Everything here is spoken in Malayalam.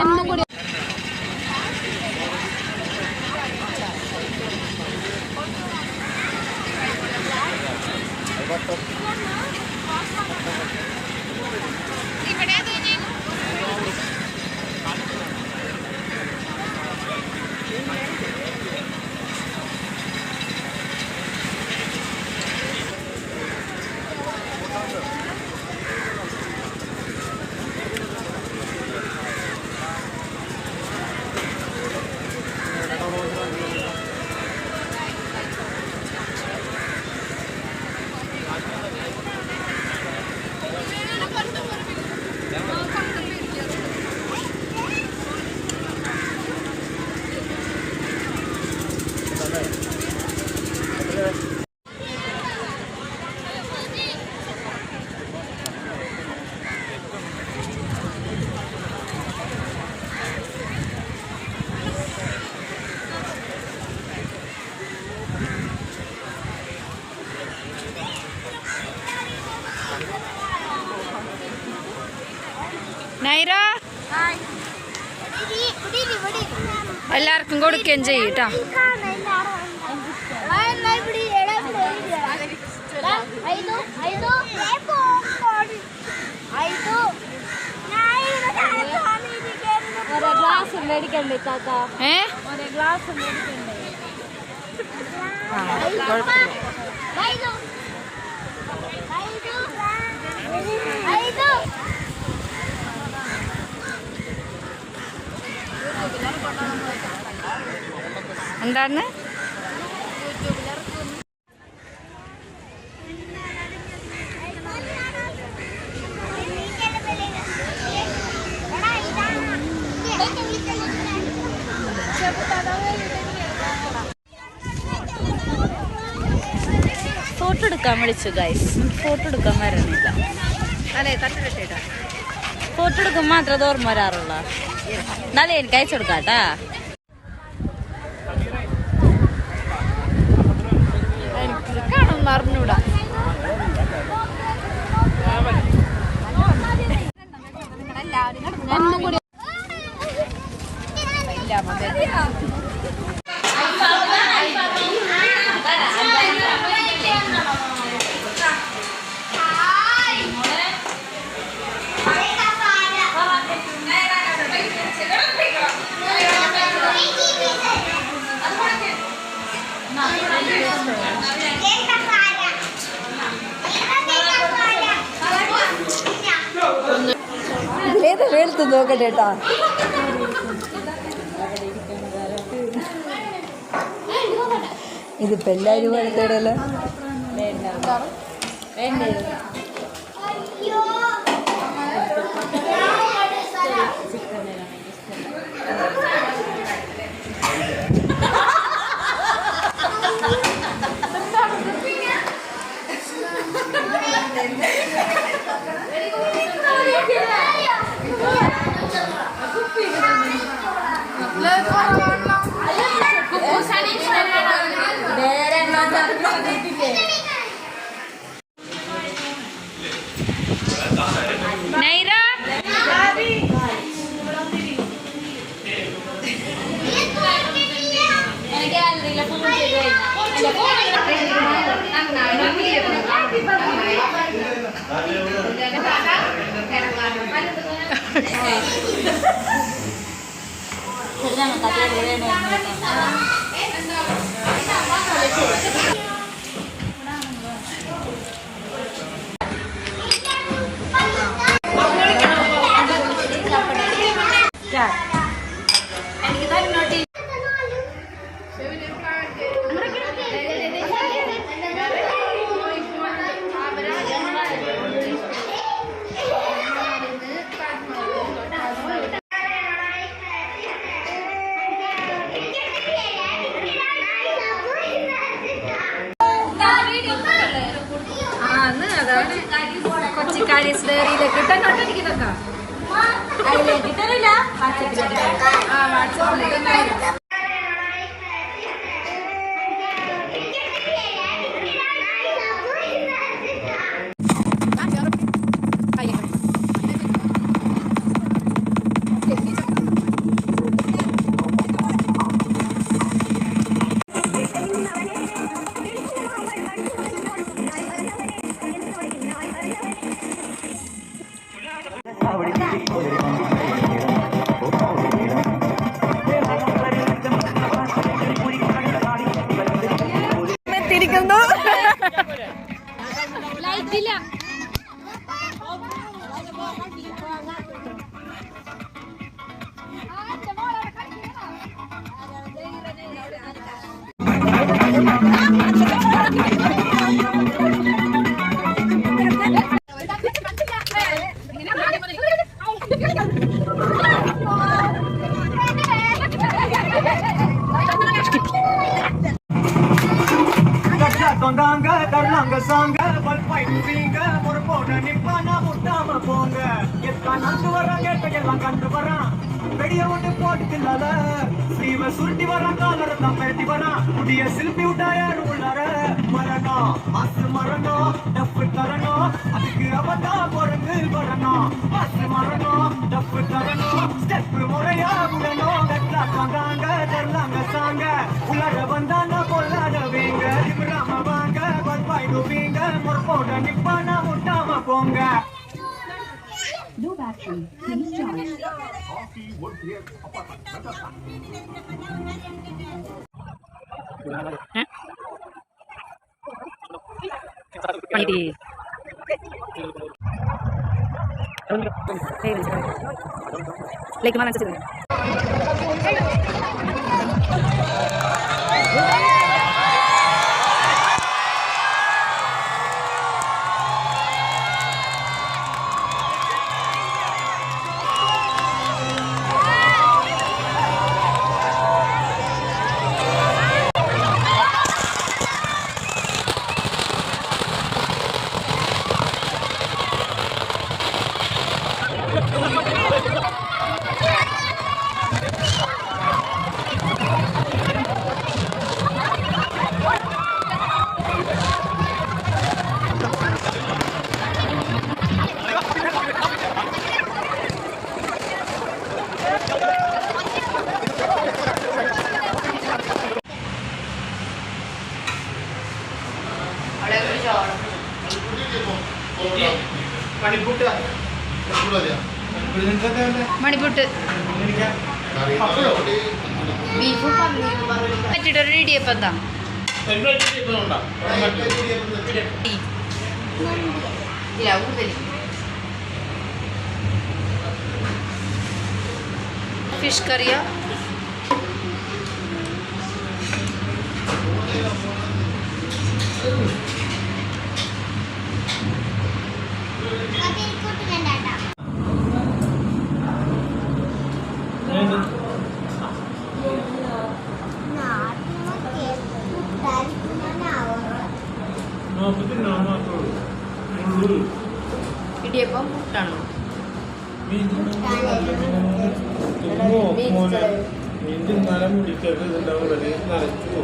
ഒന്നും എല്ലാവർക്കും കൊടുക്കുകയും ചെയ്യും കേട്ടോ ഒരു ഗ്ലാസ് മേടിക്കണ്ടേ താത്ത? ഏ? കുഴപ്പമില്ല എന്താണ്? ഫോട്ടോ എടുക്കാൻ വിളിച്ചു ഗൈസ് ഫോട്ടോ എടുക്കാൻ വരണില്ല. തട്ടിലിട്ടേട്ടാ ഫോട്ടോ എടുക്കാൻ മാത്രം അത് ഓർമ്മ വരാറുള്ളൂ. എന്നാലേ എനിക്ക് അയച്ചു കൊടുക്കാട്ടാ. എനിക്ക് വെളുത്ത് നോക്കട്ടെ കേട്ടാ ഇതിപ്പോ എല്ലാരും വെളുത്തേടല്ലോ Yeah. കൊച്ചിക്കാരീസ് ഡയറിയിലേക്ക് കിട്ടാനോട്ടിരിക്കുന്നൊക്കെ അതിലേക്ക് തരില്ല ആ വാട്സപ്പിലേക്ക് Дай біля. Thank you. நான் நடந்து வர்றான் கேட்டகெல்லாம் கண்டு வர்றான் வெடிய ஒன்று போட்டுக்கில்லாத. ஸ்ரீவ சுருட்டி வர்றான் காலர் தான் பேட்டி வர்றான் புதிய சில்பி விட்டாயாரு உள்ளார? மரணம் அசு மரணம் டப்பு தரணும் அதுக்கு அவதா பொறுத்து வரணும் அசு மரணம் டப்பு தரணும் ஸ்டெப்பு முறையா விடணும் வெட்டா காங்காங்க தெல்லாங்க சாங்க. உள்ளார வந்தானா பொல்லாதவீங்க திமிராம வாங்க பர்பாய் நுவீங்க முற்போட நிப்பானா முட்டாம போங்க. battery. Please charge. Coffee sih മണിപ്പുട്ട് ബീഫും പറ്റിട്ടൊരു ഇടിയപ്പം എന്താ? ഇല്ല കൂടുതൽ. ഫിഷ് കറിയോ? ഇടിയപ്പം നിന്റെ നരം പിടിക്കരുത് ഇതുണ്ടാവില്ല നീ നനച്ചു